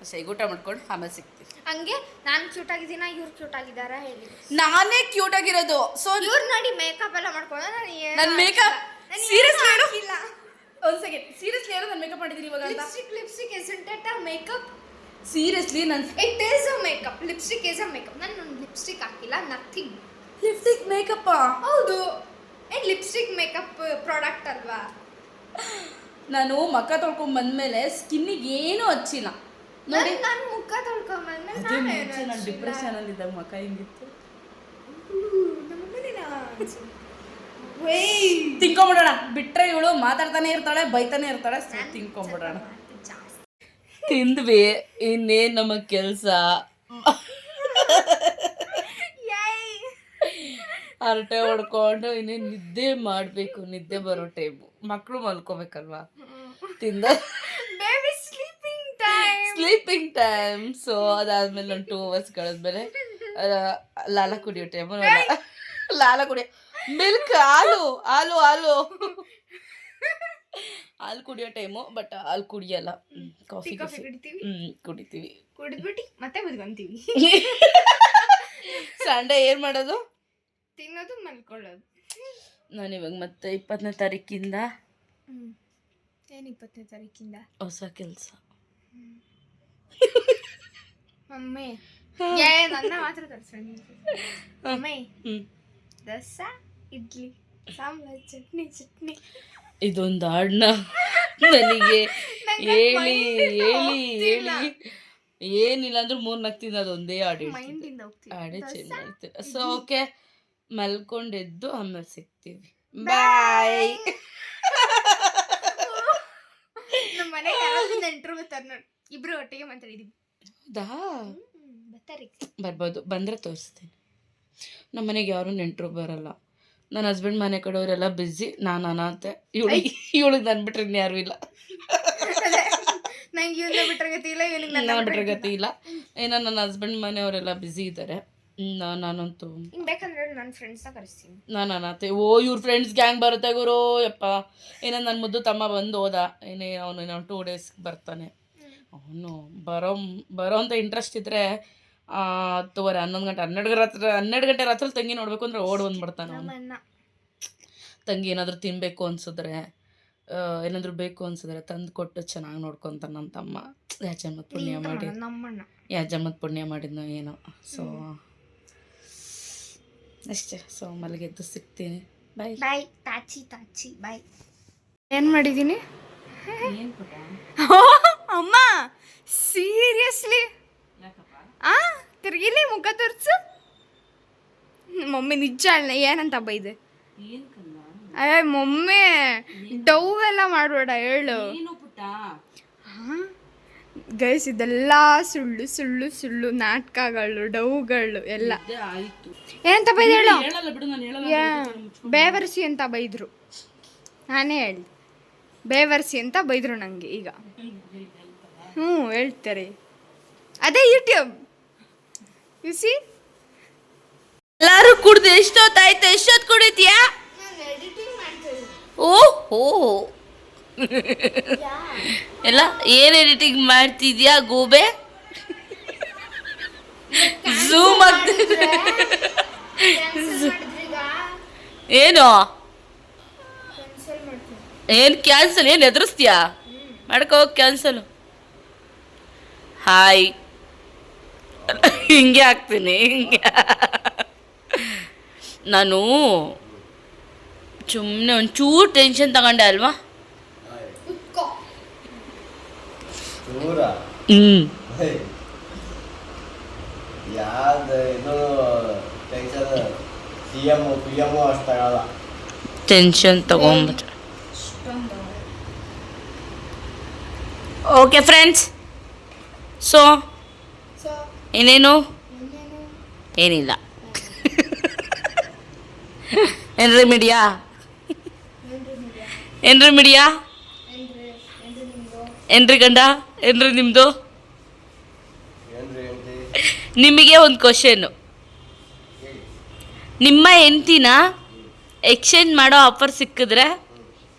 ಅಷ್ಟೇ ಊಟ ಮಾಡ್ಕೊಂಡು ಆಮೇಲೆ ಸಿಗ್ತೀವಿ ಹಂಗೆ ನಾನು ಕ್ಯೂಟ್ ಆಗಿದ್ದೀನ ಇವ್ರು ಕ್ಯೂಟ್ ಆಗಿದಾರ ಹೇಳಿ. ನಾನೇ ಕ್ಯೂಟ್ ಆಗಿರೋದು. ಸೊ ಇವ್ರು ನೋಡಿ ಮೇಕಪ್ ಎಲ್ಲ ಮಾಡ್ಕೊಂಡು ನಾನು ಏನು ಸೀರಿಯಸ್ makeup- ಒಂದು ಸೆಕೆಂಡ್ ಸೀರಿಯಸ್ಲಿ ಏನೋ ನಾನು ಮೇಕಪ್ ಮಾಡಿದ್ದೀನಿ ಇವಾಗ ಅಂತ? Lipstick lipstick is it a makeup seriously ನನ್ನ it is a makeup lipstick is a makeup ನಾನು ಲಿಪ್ಸ್ಟಿಕ್ ಹಾಕಿಲ್ಲ ನಥಿಂಗ್ ಲಿಪ್ಸ್ಟಿಕ್ ಮೇಕಪ್ ಹೌದು. ಏನು ಲಿಪ್ಸ್ಟಿಕ್ ಮೇಕಪ್ ಪ್ರಾಡಕ್ಟ್ ಅಲ್ವಾ? ನಾನು ಮಕ್ಕ ತೊಳ್ಕೊಂಡ್ ಬಂದ್ಮೇಲೆ ಸ್ಕಿನ್ನಿಗೆ ಏನೂ ಹಚ್ಚಿಲ್ಲ. ನೋಡಿ. ನಾನು ಮುಖ ತೊಳ್ಕೊಂಬಂದ್ಮೇಲೆ ಮೇಲೆ ನಾನು ಡಿಪ್ರೆಷನ್ ಅಲ್ಲಿ ಇದ್ದಾಗ ಮಕ್ಕ ಹಿಂಗಿತ್ತು? ತಿನ್ಕೊಂಬಿಡೋಣ. ಬಿಟ್ರೆ ಇವಳು ಮಾತಾಡ್ತಾನೆ ಇರ್ತಾಳೆ ಬೈತಾನೆ ಇರ್ತಾಳೆ ಸೊ ತಿನ್ಕೊಂಬಿಡೋಣ. ತಿಂದ್ವಿ ಇನ್ನೇನ್ ನಮ್ಮ ಕೆಲಸ? ಹರಟೆ ಹೊಡ್ಕೊಂಡು ಇನ್ನೇನು ನಿದ್ದೆ ಮಾಡಬೇಕು ನಿದ್ದೆ ಬರೋ ಟೈಮು. ಮಕ್ಕಳು ಮಲ್ಕೋಬೇಕಲ್ವಾ? ತಿಂದ? Baby sleeping time sleeping time so ಅದಾದ್ಮೇಲೆ ಒಂದು ಟೂ ಅವರ್ಸ್ ಕಳೆದ್ಮೇಲೆ ಲಾಲ ಕುಡಿಯೋ ಟೈಮು ಲಾಲ ಕುಡಿಯೋ ಮಿಲ್ಕ್ ಹಾಲು ಹಾಲು ಹಾಲು. ಹಾಲು ಕುಡಿಯೋ ಟೈಮು ಬಟ್ ಹಾಲು ಕುಡಿಯಲ್ಲ. ಕಾಫಿ ಕಾಫಿ ಕುಡಿತೀವಿ? ಹ್ಮ್ ಕುಡಿತೀವಿ. ಕುಡಿದ್ಬಿಟ್ಟು ಮತ್ತೆ ಮುದ್ಕೊಂತೀವಿ <laughs> ಸಂಡೆ ಏನ್ ಮಾಡೋದು? ತಿನ್ನೋದು ಮಲ್ಕೊಳ್ಳೋದು. ನಾನು ಇವಾಗ ಮತ್ತೆ ಇಪ್ಪತ್ತನೇ ತಾರೀಕಿಂದ ಏನು ಇಪ್ಪತ್ತನೇ ತಾರೀಕಿಂದ? ಹೊಸ ಕೆಲಸ. ಮಮ್ಮಿ. ನನ್ನ ಮಾತ್ರ ತರಿಸ್ಕೊಂಡು ಮಮ್ಮಿ. ದೋಸೆ. ಇಡ್ಲಿ ಸಾಂಬಾರ್ ಚಟ್ನಿ ಚಟ್ನಿ. ಇದೊಂದು ಹಾಡನ್ನ ನನಗೆ ನಂಗೆ ಹೇಳಿ ಹೇಳಿ ಹೇಳಿ. ಏನಿಲ್ಲ ಅಂದ್ರೆ ಮೂರ್ ದಿನ ಅದೊಂದೇ ಹಾಡು ಹಾಡೇ ದೋಸೆ, ಸೊ ಓಕೆ ಮಲ್ಕೊಂಡೆದ್ದು ಆಮೇಲೆ ಸಿಗ್ತೀವಿ. ಬಾಯ್ ನಮ್ಮ ಮನೆಗೆ ನೆಂಟರು ಬರ್ತಾರೆ ನೋಡಿ. ಇಬ್ರು ಒಟ್ಟಿಗೆ ಮಾತಾಡಿದೀವಿ. ಹೌದಾ? ಬರ್ಬೋದು. ಬಂದ್ರೆ ತೋರಿಸ್ತೀನಿ. ನಮ್ಮ ಮನೆಗೆ ಯಾರು ನೆಂಟರು ಬರಲ್ಲ. ನನ್ನ ಹಸ್ಬೆಂಡ್ ಮನೆ ಕಡೆಯವರೆಲ್ಲ ಬಿಝಿ ನಾನು ಅನಾಥೆ. ಇವಳಿಗೆ ಇವಳಿಗೆ ನಾನು ಬಿಟ್ರೆ ಯಾರು ಇಲ್ಲ. <laughs> ನಂಗೆ ಇವನ್ನ ಬಿಟ್ರೆ ಗತಿ ಇಲ್ಲ ಇವನಿಗೆ ನನ್ನ ನಾನು ಬಿಟ್ರೆ ಗತಿ ಇಲ್ಲ. ಏನೋ ನನ್ನ ಹಸ್ಬೆಂಡ್ ಮನೆಯವರೆಲ್ಲ ಬ್ಯುಸಿ ಇದ್ದಾರೆ ನಾನಂತೂ ಬೇಕಂದ್ರೆ ನನ್ನ ಫ್ರೆಂಡ್ಸ್ನ ಕರೆಸ್ತೀನಿ. ನಾನು ಅನಾಥೆ. ಓ ಇವ್ರ ಫ್ರೆಂಡ್ಸ್ ಗ್ಯಾಂಗ್ ಬರುತ್ತೆ ಗುರು ಯಪ್ಪ. ಏನೋ ನನ್ನ ಮುದ್ದು ತಮ್ಮ ಬಂದು ಹೋದ. ಏನೇ ಅವನು ಟೂ ಡೇಸ್ ಬರ್ತಾನೆ. ಅವನು ಬರೋ ಬರೋ ಅಂತ ಇಂಟ್ರೆಸ್ಟ್ ಇದ್ದರೆ ಹತ್ತುವರೆ ಹನ್ನೊಂದು ಗಂಟೆ ಹನ್ನೆರಡು ರಾತ್ರಿ ಹನ್ನೆರಡು ಗಂಟೆ ರಾತ್ರಿ ತಂಗಿ ನೋಡಬೇಕು ಅಂದ್ರೆ ಓಡ್ ಬಂದ್ಬಿಡ್ತಾನೆ ಅವನು. ನಮ್ಮ ತಂಗಿ ಏನಾದರೂ ತಿನ್ನಬೇಕು ಅನ್ಸಿದ್ರೆ ಏನಾದರೂ ಬೇಕು ಅನ್ಸಿದ್ರೆ ತಂದು ಕೊಟ್ಟು ಚೆನ್ನಾಗಿ ನೋಡ್ಕೊತಾನೆ ನನ್ನ ತಮ್ಮ. ಯಾಜಮ್ಮದ ಪುಣ್ಯ ಮಾಡಿ. ನಮ್ಮಣ್ಣ. ಯಾಜಮ್ಮದ ಪುಣ್ಯ ಮಾಡಿದ್ನೋ ಏನೋ. ಸೊ ಅಷ್ಟೇ. ಸೊ ಮಲಗೆದ್ದು ಸಿಗ್ತೀನಿ. ಬಾಯ್ ಬಾಯ್ ತಾಚಿ ತಾಚಿ. ಬಾಯ್ ಏನ್ ಮಾಡಿದೀನಿ? ಏನು <laughs> ಅಮ್ಮ ಸೀರಿಯಸ್ಲಿ ಆ ತಿರ್ಗಿಲಿ ಮುಖ ತೋರ್ಸು ಮಮ್ಮಿ ನಿಜ ಅಲ್ಲ ಏನಂತ ಬೈದೆ ಅಯ್ಯ ಮೊಮ್ಮೆ ಡವ್ ಎಲ್ಲ ಮಾಡಬೇಡ ಹೇಳು. ಗೈಸ್ ಇದೆಲ್ಲ ಸುಳ್ಳು ಸುಳ್ಳು ಸುಳ್ಳು ನಾಟಕಗಳು ಡವ್ಗಳು ಎಲ್ಲ. ಏನಂತ ಬೈದ ಹೇಳು? ಬೇವರ್ಸಿ ಅಂತ ಬೈದ್ರು. ನಾನೇ ಹೇಳಿ ಬೇವರ್ಸಿ ಅಂತ ಬೈದ್ರು ನಂಗೆ ಈಗ. ಹ್ಞೂ ಹೇಳ್ತಾರೆ. ಅದೇ ಯೂಟ್ಯೂಬ್ ಯು ಸಿ ಎಲ್ಲಾರು ಕುಡ್ದು ಎಷ್ಟೊತ್ತಾಯ್ತು? ಎಷ್ಟೊತ್ತು ಕುಡಿತೀಯಾ? ಓಹೋ. ಎಲ್ಲ ಏನ್ ಎಡಿಟಿಂಗ್ ಮಾಡ್ತಿದ್ಯಾ ಗೋಬೆ? ಝೂಮ್ ಏನು? ಏನ್ ಕ್ಯಾನ್ಸಲ್ ಏನ್ ಎದುರಿಸ್ತೀಯಾ? ಮಾಡ್ಕೋ ಕ್ಯಾನ್ಸಲ್ ಹಾಯ್ ಹಿಂಗೆ ಆಗ್ತೀನಿ ಹಿಂಗೆ. ನಾನು ಸುಮ್ಮನೆ ಒಂಚೂರು ಟೆನ್ಷನ್ ತಗೊಂಡೆ ಅಲ್ವಾ? ಹ್ಞೂ ಟೆನ್ಷನ್ ತಗೊಂಬಿಟ್ರೆ. ಓಕೆ ಫ್ರೆಂಡ್ಸ್ ಸೊ ಸೊ ಏನೇನು ಇನ್ನೇನು? ಏನಿಲ್ಲ. ಏನ್ರಿ ಮೀಡಿಯಾ? ಏನ್ರಿ ಮೀಡಿಯಾ? ಏನ್ರಿ ಗಂಡ? ಏನ್ರಿ ನಿಮ್ಮದು? ನಿಮಗೆ ಒಂದು ಕ್ವಶನ್ನು ನಿಮ್ಮ ಹೆಂಡ್ತಿನ ಎಕ್ಸ್ಚೇಂಜ್ ಮಾಡೋ ಆಫರ್ ಸಿಕ್ಕಿದ್ರೆ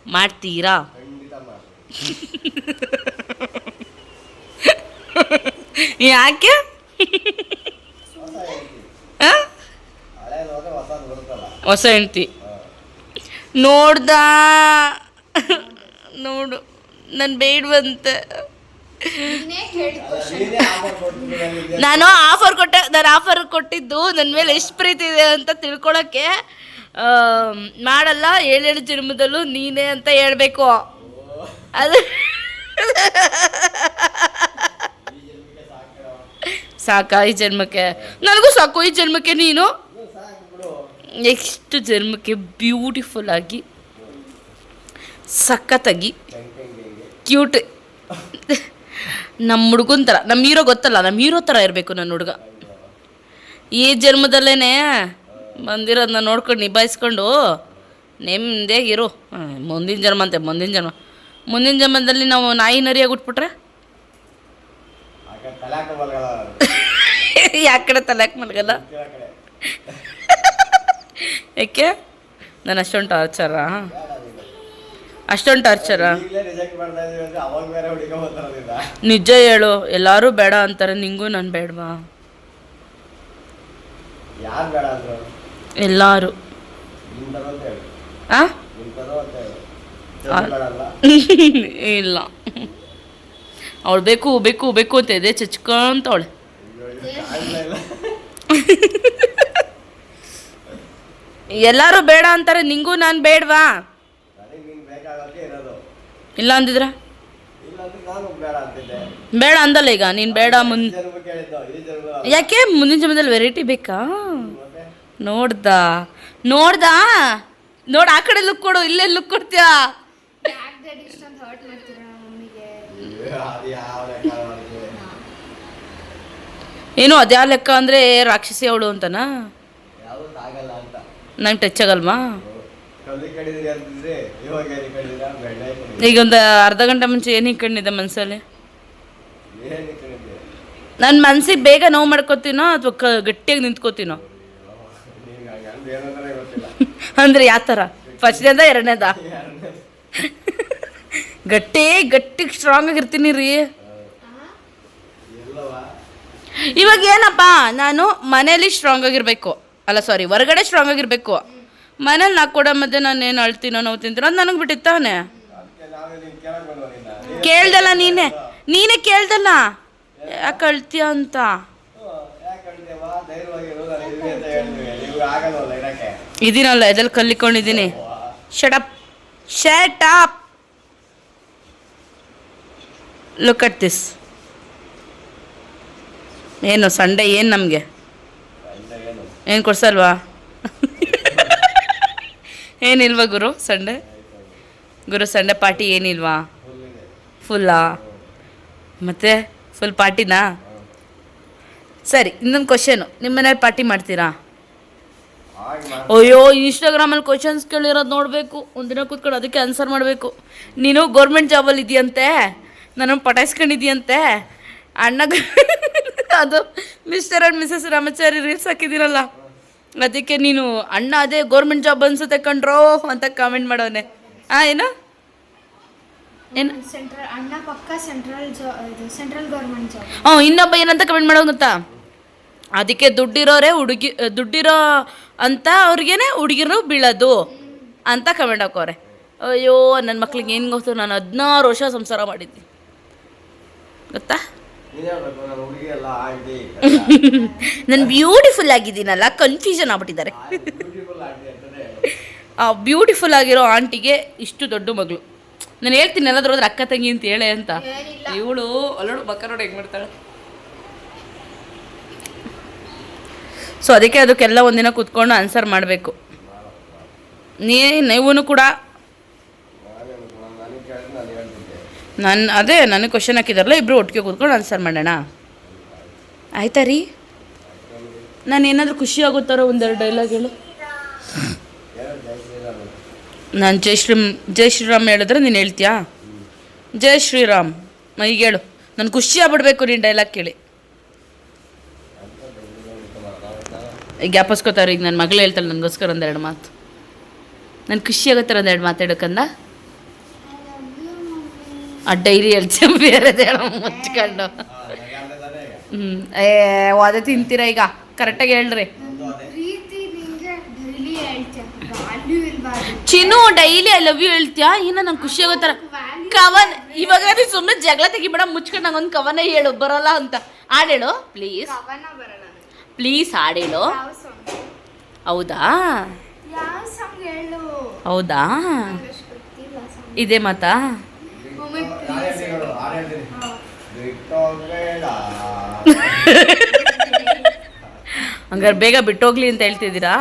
ಮಾಡ್ತೀರಾ? <laughs> ಯಾಕೆ? <laughs> ಹೊಸ ಹೆಂಡ್ತಿ. ನೋಡ್ದ? ನೋಡು ನಾನು ಬೇಡವಂತೆ. ನೀನೇ ಕೇಳಿದ ಅಲ್ಲ, ನೀನೇ ಆಫರ್ ಕೊಟ್ಟೆ ನಾನು ಆಫರ್ ಕೊಟ್ಟಿದ್ದು ನನ್ನ ಮೇಲೆ ಎಷ್ಟು ಪ್ರೀತಿ ಇದೆ ಅಂತ ತಿಳ್ಕೊಳಕ್ಕೆ ಆ, ಮಾಡಲ್ಲ ಏಳೇಳು ಜನ್ಮದಲ್ಲೂ ನೀನೇ ಅಂತ ಹೇಳ್ಬೇಕು. ಅದು. ಸಾಕ ಈ ಜನ್ಮಕ್ಕೆ? ನನಗೂ ಸಾಕು ಈ ಜನ್ಮಕ್ಕೆ ನೀನು? ನೆಕ್ಸ್ಟ್ ಜನ್ಮಕ್ಕೆ ಬ್ಯೂಟಿಫುಲ್ ಆಗಿ ಸಖತ್ತಾಗಿ ಕ್ಯೂಟ್ ನಮ್ಮ ಹುಡುಗನ ಥರ ನಮ್ಮ ಹೀರೋ ಗೊತ್ತಲ್ಲ ನಮ್ಮ ಹೀರೋ ಥರ ಇರಬೇಕು ನನ್ನ ಹುಡುಗ. ಈ ಜನ್ಮದಲ್ಲೇ ಬಂದಿರೋದನ್ನ ನೋಡ್ಕೊಂಡು ನಿಭಾಯಿಸ್ಕೊಂಡು ನೆಮ್ಮದೇ ಇರು ಮುಂದಿನ ಜನ್ಮ ಅಂತೆ ಮುಂದಿನ ಜನ್ಮ. ಮುಂದಿನ ಜನ್ಮದಲ್ಲಿ ನಾವು ನಾಯಿ ನರಿಯಾಗಿ ಉಟ್ಬಿಟ್ರೆ <laughs> ಯಾಕಡೆ ತಲೆಯಾಕೆ ಮಲಗಲ್ಲ? ಯಾಕೆ ನಾನು ಅಷ್ಟೊಂದು ಟಾರ್ಚರಾ ಅಷ್ಟೊಂದು ಟಾರ್ಚರಾ ನಿಜ ಹೇಳು ಎಲ್ಲರೂ ಬೇಡ ಅಂತಾರೆ ನಿಂಗೂ ನಾನು ಬೇಡವಾ? ಎಲ್ಲರೂ. ಇಲ್ಲ. ಅವಳು ಬೇಕು ಬೇಕು ಬೇಕು ಅಂತ ಇದೆ ಚಚ್ಕೊಂತವಳೆ <laughs> ಎಲ್ಲರೂ ಬೇಡ ಅಂತಾರೆ, ನಿಂಗೂ ನಾನು ಬೇಡವಾ? ಇಲ್ಲ ಅಂದಿದ್ರ? ಬೇಡ ಅಂದಲ್ಲ ಈಗ, ನೀನು ಬೇಡ ಮುನ್ ಯಾಕೆ ಮುಂದಿನ ಜನ್ಮದಲ್ಲಿ ವೆರೈಟಿ ಬೇಕಾ? ನೋಡ್ದ? ನೋಡ್ದ? ನೋಡ್, ಆ ಕಡೆ ಲುಕ್ ಕೊಡು, ಇಲ್ಲೇ ಲುಕ್ ಕೊಡ್ತೀಯಾ? ಏನು ಅದ್ಯಾವ ಲೆಕ್ಕ ಅಂದರೆ ರಾಕ್ಷಸಿ ಅವಳು ಅಂತನಾ? ನಂಗೆ ಟಚ್ ಆಗಲ್ವಾ? ಈಗ ಒಂದು ಅರ್ಧ ಗಂಟೆ ಮುಂಚೆ ಏನು ಹಿಡ್ಕೊಂಡಿದ್ದೆ ಮನಸ್ಸಲ್ಲಿ ನನ್ನ ಮನ್ಸಿಗೆ ಬೇಗ ನೋವು ಮಾಡ್ಕೋತೀನೋ ಅಥವಾ ಕ ಗಟ್ಟಿಯಾಗಿ ನಿಂತ್ಕೋತೀನೋ? ಅಂದ್ರೆ ಯಾವ ಥರ? ಫಸ್ಟ್ನೇದ ಎರಡನೇದ? ಗಟ್ಟಿ ಗಟ್ಟಿ ಗಟ್ಟಿಗೆ ಸ್ಟ್ರಾಂಗ್ ಆಗಿರ್ತೀನಿ ರೀ. ಇವಾಗ ಏನಪ್ಪ ನಾನು ಮನೇಲಿ ಸ್ಟ್ರಾಂಗ್ ಆಗಿರಬೇಕು. ಅಲ್ಲ ಸಾರಿ ಹೊರಗಡೆ ಸ್ಟ್ರಾಂಗ್ ಆಗಿರಬೇಕು. ಮನೇಲಿ ನಾ ಕೊಡೋ ಮಧ್ಯೆ ನಾನು ಏನು ಅಳ್ತೀನೋ ನೋವು ತಿಂತೀನೋ ಅದು ನನಗೆ ಬಿಟ್ಟಿತ್ತಾನೆ. ಕೇಳ್ದಲ್ಲ ನೀನೇ. ನೀನೇ ಕೇಳ್ದಲ್ಲ. ಯಾಕೆ ಅಳ್ತೀಯ ಅಂತ. ಇದೀನಲ್ಲ ಎದಲ್ಲಿ ಕಲ್ಲಿಕೊಂಡಿದ್ದೀನಿ. Shut up shut up look at this ಏನು, ಸಂಡೇ ಏನು ನಮಗೆ? ಏನು ಕೊಡ್ಸಲ್ವಾ? ಏನಿಲ್ವಾ ಗುರು ಸಂಡೇ? ಗುರು ಸಂಡೇ ಪಾರ್ಟಿ ಏನಿಲ್ವಾ? ಫುಲ್ಲಾ ಮತ್ತೆ ಫುಲ್ ಪಾರ್ಟಿನಾ? ಸರಿ, ಇನ್ನೊಂದು ಕ್ವಶನು ನಿಮ್ಮ ಮನೇಲಿ ಪಾರ್ಟಿ ಮಾಡ್ತೀರಾ? ಅಯ್ಯೋ, ಇನ್ಸ್ಟಾಗ್ರಾಮಲ್ಲಿ ಕ್ವಶನ್ಸ್ ಕೇಳಿರೋದು ನೋಡಬೇಕು. ಒಂದಿನ ಕೂತ್ಕೊಂಡು ಅದಕ್ಕೆ ಆನ್ಸರ್ ಮಾಡಬೇಕು. ನೀನು ಗೌರ್ಮೆಂಟ್ ಜಾಬಲ್ಲಿ ಇದೆಯಂತೆ? ನಾನು ಪಟಾಯಿಸ್ಕೊಂಡಿದ್ಯಂತೆ? ಅಣ್ಣ <laughs> ಅದು mister and missus Ramachari reels ಹಾಕಿದ್ದೀರಲ್ಲ. ಅದಕ್ಕೆ ನೀನು ಅಣ್ಣ ಅದೇ ಗೌರ್ಮೆಂಟ್ ಜಾಬ್ ಅನ್ಸುತ್ತೆ ಕಣ್ರೋ ಅಂತ ಕಾಮೆಂಟ್ ಮಾಡೋನೆ. ಆ ಏನು? ಏನು? ಸೆಂಟ್ರಲ್ ಅಣ್ಣ ಪಕ್ಕ ಸೆಂಟ್ರಲ್ ಸೆಂಟ್ರಲ್ ಗೌರ್ಮೆಂಟ್ ಜಾಬ್ ಹ್ಞೂ ಇನ್ನೊಬ್ಬ ಏನಂತ ಕಮೆಂಟ್ ಮಾಡೋ ಗೊತ್ತಾ? ಅದಕ್ಕೆ ದುಡ್ಡಿರೋರೇ ಹುಡುಗಿ ದುಡ್ಡಿರೋ ಅಂತ ಅವ್ರಿಗೇನೆ ಹುಡುಗಿರು ಬೀಳೋದು ಅಂತ ಕಮೆಂಟ್ ಹಾಕೋರೆ. ಅಯ್ಯೋ ನನ್ನ ಮಕ್ಳಿಗೆ ಏನು ಗೊತ್ತು? ನಾನು ಹದಿನಾರು ವರ್ಷ ಸಂಸಾರ ಮಾಡಿದ್ದೆ ಗೊತ್ತಾ? ನೀನ್ ಬ್ಯೂಟಿಫುಲ್ ಆಗಿದ್ದೀನಲ್ಲ ಕನ್ಫ್ಯೂಷನ್ ಆಗ್ಬಿಟ್ಟಿದ್ದಾರೆ. ಬ್ಯೂಟಿಫುಲ್ ಆಂಟಿ ಅಂತಾನೆ ಆ ಬ್ಯೂಟಿಫುಲ್ ಆಗಿರೋ ಆಂಟಿಗೆ ಇಷ್ಟು ದೊಡ್ಡ ಮಗಳು. ನಾನು ಹೇಳ್ತೀನಿ ಎಲ್ಲಾದ್ರೂ ಹೋದ್ರೆ ಅಕ್ಕ ತಂಗಿ ಅಂತ ಹೇಳೆ ಅಂತ. ಇವಳು ಅಲ್ಲೋಡು ಬಕ್ಕ ನೋಡಿ ಹೆಂಗೆ ಮಾಡ್ತಾಳೆ. ಸೊ ಅದಕ್ಕೆ ಅದಕ್ಕೆಲ್ಲ ಒಂದಿನ ಕೂತ್ಕೊಂಡು ಆನ್ಸರ್ ಮಾಡಬೇಕು. ನೀ ನೀವು ಕೂಡ ನಾನೇ ನನಗೆ ಕೇಳಿದ್ರೆ ನಾನು ಹೇಳ್ತಿದ್ದೆ ನಾನು ಅದೇ ನನಗೆ ಕ್ವಶನ್ ಹಾಕಿದಾರಲ್ಲ ಇಬ್ಬರು ಒಟ್ಟಿಗೆ ಕೂತ್ಕೊಂಡು ಆನ್ಸರ್ ಮಾಡೋಣ. ಆಯ್ತಾ ರೀ? ನಾನು ಏನಾದರೂ ಖುಷಿ ಆಗುತ್ತಾರೋ ಒಂದೆರಡು ಡೈಲಾಗ್ ಹೇಳು. ನಾನು ಜೈ ಶ್ರೀಮ್ ಜೈ ಶ್ರೀರಾಮ್ ಹೇಳಿದ್ರೆ ನೀನು ಹೇಳ್ತೀಯಾ? ಜೈ ಶ್ರೀರಾಮ್ ಮೈಗೆ ಈಗ ಹೇಳು. ನಾನು ಖುಷಿ ಆಗ್ಬಿಡ್ಬೇಕು ನೀನು ಡೈಲಾಗ್ ಕೇಳಿ. ಈಗ ಜ್ಞಾಪಿಸ್ಕೋತಾರೆ ಈಗ ನನ್ನ ಮಗಳು ಹೇಳ್ತಾಳೆ ನನಗೋಸ್ಕರ ಒಂದೆರಡು ಮಾತು. ನನ್ನ ಖುಷಿ ಆಗುತ್ತಾರೆ ಒಂದೆರಡು ಮಾತಾಡೋಕಂದ ಆ ಡೈರಿ ಹೇಳೋ ಮುಚ್ಕೊಂಡು. ಹ್ಞೂ ಏ ಅದೇ ತಿಂತೀರಾ ಈಗ? ಕರೆಕ್ಟಾಗಿ ಹೇಳ್ರಿ. ಚಿನ್ನು ಡೈಲಿ ಐ ಲವ್ ಯು ಹೇಳ್ತೀಯಾ? ಇನ್ನ ನಂಗೆ ಖುಷಿ ಆಗೋ ಥರ. ಕವನ್ ಇವಾಗ ನೀ ಸುಮ್ಮನೆ ಜಗಳ ತೆಗಿಬೇಡ ಮುಚ್ಕೊಂಡು ನಂಗೊಂದು ಕವನ ಹೇಳು ಬರಲ್ಲ ಅಂತ. ಹಾಡೇಳು ಪ್ಲೀಸ್. ಪ್ಲೀಸ್ ಹಾಡೇಳು. ಹೌದಾ? ಹೌದಾ? ಇದೇ ಮಾತಾ? ಹಂಗಾರೆ ಬೇಗ ಬಿಟ್ಟೋಗ್ಲಿ ಅಂತ ಹೇಳ್ತಿದ್ದೀರಾ?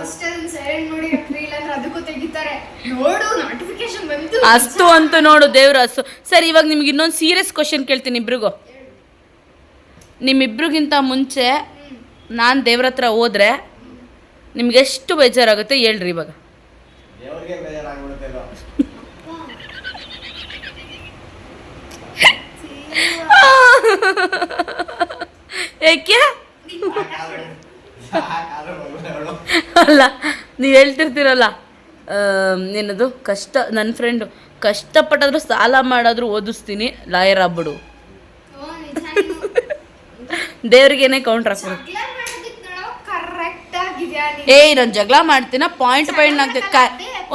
ಅಷ್ಟು ಅದನ್ನ ಸೈಲೆಂಟ್ ಮಾಡಿ ಹಾಕ್ರಿ ಅಂದ್ರೆ ಅದಕ್ಕೂ ತೆಗಿತಾರೆ. ನೋಡು ನೋಟಿಫಿಕೇಶನ್ ಬಂತು. ಅಸ್ತು ಅಂತ ನೋಡು ದೇವ್ರ ಅಷ್ಟು ಸರಿ ಇವಾಗ ನಿಮ್ಗೆ ಇನ್ನೊಂದು ಸೀರಿಯಸ್ ಕ್ವಶನ್ ಕೇಳ್ತೀನಿ ಇಬ್ರಿಗೂ. ನಿಮ್ಮಿಬ್ರಿಗಿಂತ ಮುಂಚೆ ನಾನು ದೇವ್ರ ಹತ್ರ ಹೋದ್ರೆ ನಿಮ್ಗೆ ಎಷ್ಟು ಬೇಜಾರಾಗುತ್ತೆ ಹೇಳ್ರಿ ಇವಾಗ. <laughs> ಏಕೆ ಅಲ್ಲ ನೀವು ಹೇಳ್ತಿರ್ತೀರಲ್ಲ ಏನದು ಕಷ್ಟ ನನ್ನ ಫ್ರೆಂಡು ಕಷ್ಟಪಟ್ಟಾದ್ರೂ ಸಾಲ ಮಾಡಾದ್ರೂ ಓದಿಸ್ತೀನಿ ಲಾಯರ್ ಆಗ್ಬಿಡು. ದೇವ್ರಿಗೇನೆ ಕೌಂಟ್ರ್ ಹಾಕ್ಬಿಡು? ಏಯ್ ನಾನು. ಜಗಳ ಮಾಡ್ತೀನ ಪಾಯಿಂಟ್ ಪಾಯಿಂಟ್ ಆಗ್ತದೆ ಕ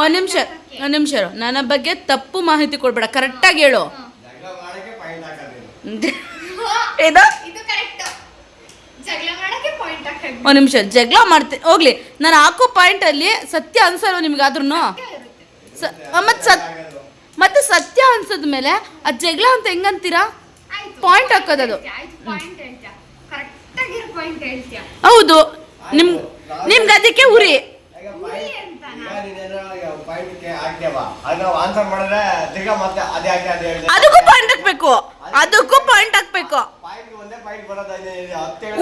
ಒಂದು ನಿಮಿಷ ಒಂದು ನಿಮಿಷ. ನನ್ನ ಬಗ್ಗೆ ತಪ್ಪು ಮಾಹಿತಿ ಕೊಡ್ಬೇಡ ಕರೆಕ್ಟಾಗಿ ಹೇಳು ಜಗಳ ಮಾಡಕ್ಕೆ ಪಾಯಿಂಟ್ ಹಾಕೋದು ಏನೋ <laughs> ಇದು? ಕರೆಕ್ಟ್ ಜಗಳ ಮಾಡಕ್ಕೆ ಪಾಯಿಂಟ್ ಹಾಕಿ ಒಂದು ನಿಮಿಷ ಜಗಳ ಮಾಡ್ತೀನಿ ಹೋಗ್ಲಿ. ನಾನು ಹಾಕೋ ಪಾಯಿಂಟಲ್ಲಿ ಸತ್ಯ ಅನ್ಸಲ್ವ ನಿಮ್ಗಾದ್ರೂ ಮತ್ತೆ ಸತ್ ಮತ್ತೆ ಸತ್ಯ ಅನ್ಸದ್ಮೇಲೆ ಆ ಜಗಳ ಅಂತ ಹೆಂಗಂತೀರಾ? ಪಾಯಿಂಟ್ ಹಾಕೋದದು. ಪಾಯಿಂಟ್ ಹೇಳ್ತೀಯ ಕರೆಕ್ಟ್ ಆಗಿರೋ ಪಾಯಿಂಟ್ ಹೇಳ್ತೀಯ. ಹೌದು. ನಿಮ್ ನಿಮ್ಗೆ ಅದಕ್ಕೆ ಉರಿ. ಅದಕ್ಕೂ ಪಾಯಿಂಟ್ ಹಾಕ್ಬೇಕು. ಅದಕ್ಕೂ ಪಾಯಿಂಟ್ ಹಾಕ್ಬೇಕು.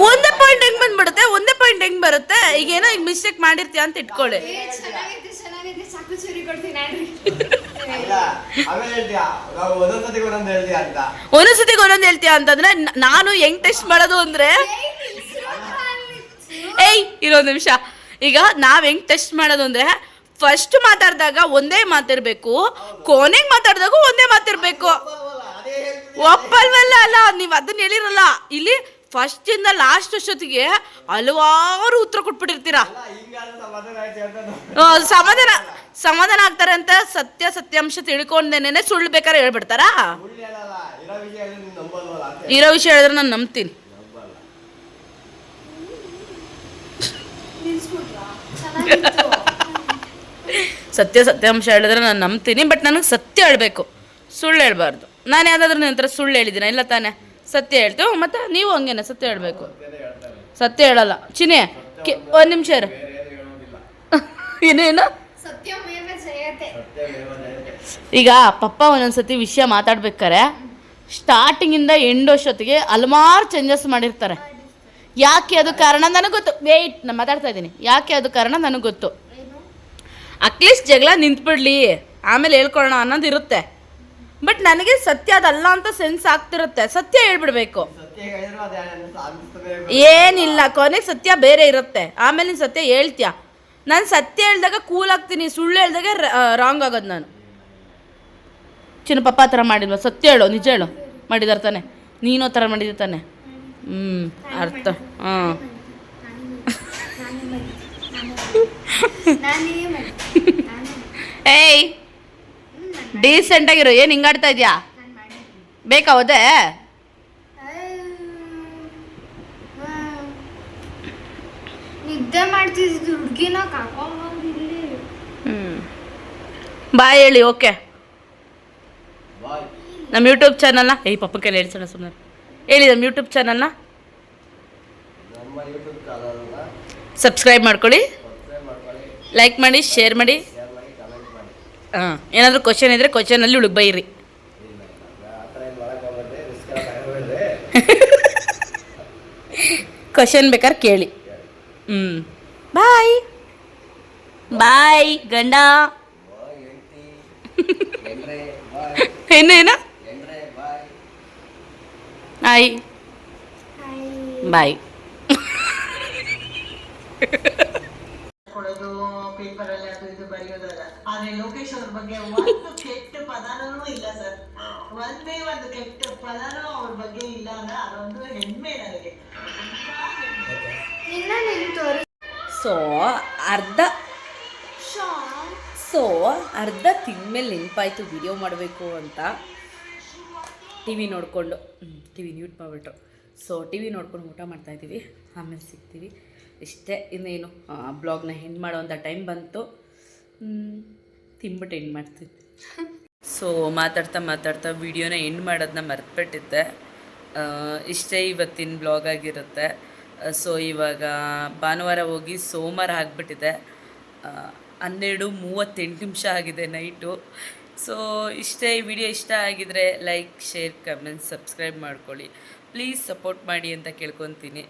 ಒಂದೇ ಪಾಯಿಂಟ್ ಹೆಂಗ್ ಬಂದ್ಬಿಡುತ್ತೆ? ಒಂದೇ ಪಾಯಿಂಟ್ ಹೆಂಗ್ ಬರುತ್ತೆ? ಈಗ ಏನೋ ಈಗ ಮಿಸ್ಟೇಕ್ ಮಾಡಿರ್ತೀಯ ಅಂತ ಇಟ್ಕೊಳ್ಳಿ. ಒಂದೊಂದ್ಸತಿಗೆ ಒಂದೊಂದು ಹೇಳ್ತೀಯ ಅಂತಂದ್ರೆ ನಾನು ಹೆಂಗ್ ಟೆಸ್ಟ್ ಮಾಡೋದು ಅಂದ್ರೆ ಏಯ್ ಇರೋ ನಿಮಿಷ. ಈಗ ನಾವ್ ಹೆಂಗ್ ಟೆಸ್ಟ್ ಮಾಡೋದು ಅಂದ್ರೆ ಫಸ್ಟ್ ಮಾತಾಡಿದಾಗ ಒಂದೇ ಮಾತಿರ್ಬೇಕು ಕೊನೆಗೆ ಮಾತಾಡಿದಾಗ ಒಂದೇ ಮಾತಿರ್ಬೇಕು. ಒಪ್ಪಲ್ವಲ್ಲ ಅಲ್ಲ ನೀವು ಅದನ್ನ ಹೇಳಿರಲ್ಲ. ಇಲ್ಲಿ ಫಸ್ಟ್ ಇಂದ ಲಾಸ್ಟ್ ಅಷ್ಟೊತ್ತಿಗೆ ಹಲವಾರು ಉತ್ತರ ಕೊಟ್ಬಿಟ್ಟಿರ್ತೀರಾ. ಸಮಾಧಾನ ಸಮಾಧಾನ ಆಗ್ತಾರೆ ಅಂತ ಸತ್ಯ ಸತ್ಯಾಂಶ ತಿಳ್ಕೊಂಡೇನೆ ಸುಳ್ಳು ಬೇಕಾದ್ರೆ ಹೇಳ್ಬಿಡ್ತಾರಾ? ಇರೋ ವಿಷಯ ಹೇಳಿದ್ರೆ ನಾನು ನಂಬ್ತೀನಿ. ಸತ್ಯ ಸತ್ಯಾಂಶ ಹೇಳಿದ್ರೆ ನಾನು ನಂಬ್ತೀನಿ ಬಟ್ ನನಗೆ ಸತ್ಯ ಹೇಳಬೇಕು. ಸುಳ್ಳು ಹೇಳ್ಬಾರ್ದು. ನಾನು ಯಾವುದಾದ್ರೂ ನನ್ನ ಹತ್ರ ಸುಳ್ಳು ಹೇಳಿದ್ದೀನ ಇಲ್ಲ ತಾನೇ. ಸತ್ಯ ಹೇಳ್ತೇವೆ ಮತ್ತು ನೀವು ಹಂಗೇನೆ ಸತ್ಯ ಹೇಳಬೇಕು. ಸತ್ಯ ಹೇಳಲ್ಲ. ಚಿನಿ ಒಂದು ನಿಮಿಷ ಇರು. <laughs> ಜಯತೆ ಈಗ ಪಪ್ಪ ಒಂದೊಂದ್ಸತಿ ವಿಷಯ ಮಾತಾಡ್ಬೇಕಾರೆ ಸ್ಟಾರ್ಟಿಂಗಿಂದ ಎಂಡ್ ಅಷ್ಟೊತ್ತಿಗೆ ಹಲವಾರು ಚೇಂಜಸ್ ಮಾಡಿರ್ತಾರೆ. ಯಾಕೆ ಅದು ಕಾರಣ ನನಗೆ ಗೊತ್ತು. ವೇಟ್ ನಾನು ಮಾತಾಡ್ತಾ ಇದ್ದೀನಿ. ಯಾಕೆ ಅದು ಕಾರಣ ನನಗೆ ಗೊತ್ತು. ಅಟ್ಲೀಸ್ಟ್ ಜಗಳ ನಿಂತ್ಬಿಡ್ಲಿ. ಆಮೇಲೆ ಹೇಳ್ಕೊಳ್ಳೋಣ ಅನ್ನೋದು ಇರುತ್ತೆ. ಬಟ್ ನನಗೆ ಸತ್ಯ ಅದಲ್ಲ ಅಂತ ಸೆನ್ಸ್ ಆಗ್ತಿರುತ್ತೆ. ಸತ್ಯ ಹೇಳ್ಬಿಡ್ಬೇಕು. ಏನಿಲ್ಲ ಕೊನೆಗೆ ಸತ್ಯ ಬೇರೆ ಇರುತ್ತೆ. ಆಮೇಲೆ ನೀನು ಸತ್ಯ ಹೇಳ್ತೀಯ? ನಾನು ಸತ್ಯ ಹೇಳ್ದಾಗ ಕೂಲ್ ಆಗ್ತೀನಿ. ಸುಳ್ಳು ಹೇಳ್ದಾಗ ರಾಂಗ್ ಆಗೋದು ನಾನು. ಚಿನ್ನ, ಪಪ್ಪ ಆ ಥರ ಮಾಡಿದ್ವ ಸತ್ಯ ಹೇಳು, ನಿಜ ಹೇಳು. ಮಾಡಿದಾರೆ ತಾನೆ. ನೀನು ಥರ ಮಾಡಿದಿರ್ತಾನೆ ತಾನೆ. ಹ್ಞೂ ಅರ್ಥ. ಹಾಂ. ನಾನೇ ಮಾಡಿ ನಾನೇ ಏಯ್ ಡೀಸೆಂಟಾಗಿರು ಏನು ಹಿಂಗಾಡ್ತಾ ಇದೆಯಾ? ಬೇಕಾ ಹೋದೆ ನಿದ್ದೆ ಮಾಡ್ತಿದ್ದು ಹುಡುಗಿನ ಹ್ಞೂ ಬಾಯ್ ಹೇಳಿ ಓಕೆ. ಬಾಯ್. ನಮ್ಮ ಯೂಟ್ಯೂಬ್ ಚಾನಲ್ನ ಏಯ್ ಪಪ್ಪ ಕೈಲಿ ಹೇಳ್ಸೋಣ ಸುಮ್ಮನೆ ಹೇಳಿ ನಮ್ಮ ಯೂಟ್ಯೂಬ್ ಚಾನಲ್ನ ಸಬ್ಸ್ಕ್ರೈಬ್ ಮಾಡ್ಕೊಳ್ಳಿ. ಲೈಕ್ ಮಾಡಿ ಶೇರ್ ಮಾಡಿ. ಹಾಂ ಏನಾದರೂ ಕ್ವಶನ್ ಇದ್ದರೆ ಕ್ವಶನಲ್ಲಿ ಹುಡುಗ ಬೈರಿ ಕ್ವಶನ್ ಬೇಕಾದ್ರೆ ಕೇಳಿ. ಹ್ಞೂ ಬಾಯ್ ಬಾಯ್ ಗಂಡ. ಏನೇನಾ <laughs> ಹಾಯ್ ಬಾಯ್ ಕೊಡೋದು ಪೇಪರ್ ಅಲ್ಲಿ ಅದು ಇದು ಬರೆಯೋದಲ್ಲ. ಆದ್ರೆ ಲೋಕೇಶ್ ಅವ್ರ ಬಗ್ಗೆ ಒಂದು ಕೆಟ್ಟ ಪದಾನೂ ಇಲ್ಲ ಸರ್. ಒಂದೇ ಒಂದು ಕೆಟ್ಟ ಪದನೂ ಅವ್ರ ಬಗ್ಗೆ ಇಲ್ಲ ಅಂದ್ರೆ ಅದೊಂದು ಹೆಮ್ಮೆ ನನಗೆ. ಸೊ ಅರ್ಧ. ಸೊ ಅರ್ಧ ತಿಂದ್ಮೇಲೆ ನೆನಪಾಯ್ತು ವಿಡಿಯೋ ಮಾಡಬೇಕು ಅಂತ. ಟಿ ವಿ ನೋಡಿಕೊಂಡು ಟಿ ವಿ ಮ್ಯೂಟ್ ಮಾಡಿಬಿಟ್ರು. ಸೊ ಟಿ ವಿ ನೋಡ್ಕೊಂಡು ಊಟ ಮಾಡ್ತಾಯಿದ್ದೀವಿ ಆಮೇಲೆ ಸಿಗ್ತೀವಿ. ಇಷ್ಟೇ, ಇನ್ನೇನು ಬ್ಲಾಗ್ನ ಹೆಂಡ್ ಮಾಡೋವಂಥ ಟೈಮ್ ಬಂತು. ತಿಂಬಿಟ್ಟು ಎಂಡ್ ಮಾಡ್ತೀನಿ ಸೊ ಮಾತಾಡ್ತಾ ಮಾತಾಡ್ತಾ ವಿಡಿಯೋನ ಎಂಡ್ ಮಾಡೋದನ್ನ ಮರ್ತುಬಿಟ್ಟಿದ್ದೆ. ಇಷ್ಟೇ ಇವತ್ತಿನ ಬ್ಲಾಗ್ ಆಗಿರುತ್ತೆ. ಸೊ ಇವಾಗ ಭಾನುವಾರ ಹೋಗಿ ಸೋಮವಾರ ಆಗಿಬಿಟ್ಟಿದೆ. ಹನ್ನೆರಡು ಮೂವತ್ತೆಂಟು ನಿಮಿಷ ಆಗಿದೆ ನೈಟು ಸೊ ಇಷ್ಟೇ ಈ ವಿಡಿಯೋ ಇಷ್ಟ ಆಗಿದರೆ ಲೈಕ್ ಶೇರ್ ಕಮೆಂಟ್ ಸಬ್ಸ್ಕ್ರೈಬ್ ಮಾಡ್ಕೊಳ್ಳಿ. ಪ್ಲೀಸ್ ಸಪೋರ್ಟ್ ಮಾಡಿ ಅಂತ ಕೇಳ್ಕೊತೀನಿ.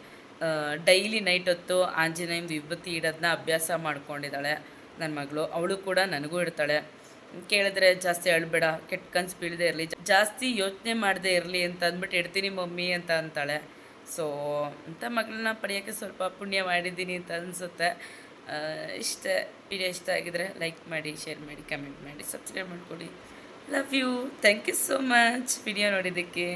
ಡೈಲಿ ನೈಟ್ ಹೊತ್ತು ಆಂಜನೇಯನ ವಿಭೂತಿ ಇಡೋದನ್ನ ಅಭ್ಯಾಸ ಮಾಡ್ಕೊಂಡಿದ್ದಾಳೆ ನನ್ನ ಮಗಳು. ಅವಳು ಕೂಡ ನನಗೂ ಇಡ್ತಾಳೆ. ಕೇಳಿದ್ರೆ ಜಾಸ್ತಿ ಅಳ್ಬೇಡ, ಕೆಟ್ಟ ಕನ್ಸು ಬೀಳದೆ ಇರಲಿ. ಜಾಸ್ತಿ ಯೋಚನೆ ಮಾಡದೆ ಇರಲಿ ಅಂತ ಅಂದ್ಬಿಟ್ಟು ಇಡ್ತೀನಿ ಮಮ್ಮಿ ಅಂತ ಅಂತಾಳೆ. ಸೊ ಅಂಥ ಮಗಳನ್ನ ಪಡೆಯೋಕ್ಕೆ ಸ್ವಲ್ಪ ಪುಣ್ಯ ಮಾಡಿದ್ದೀನಿ ಅಂತ ಅನಿಸುತ್ತೆ. ಇಷ್ಟೇ ವಿಡಿಯೋ ಇಷ್ಟ ಆಗಿದ್ರೆ ಲೈಕ್ ಮಾಡಿ ಶೇರ್ ಮಾಡಿ ಕಮೆಂಟ್ ಮಾಡಿ ಸಬ್ಸ್ಕ್ರೈಬ್ ಮಾಡ್ಕೊಡಿ. Love you thank you so much video ನೋಡಿದ್ದಕ್ಕೆ.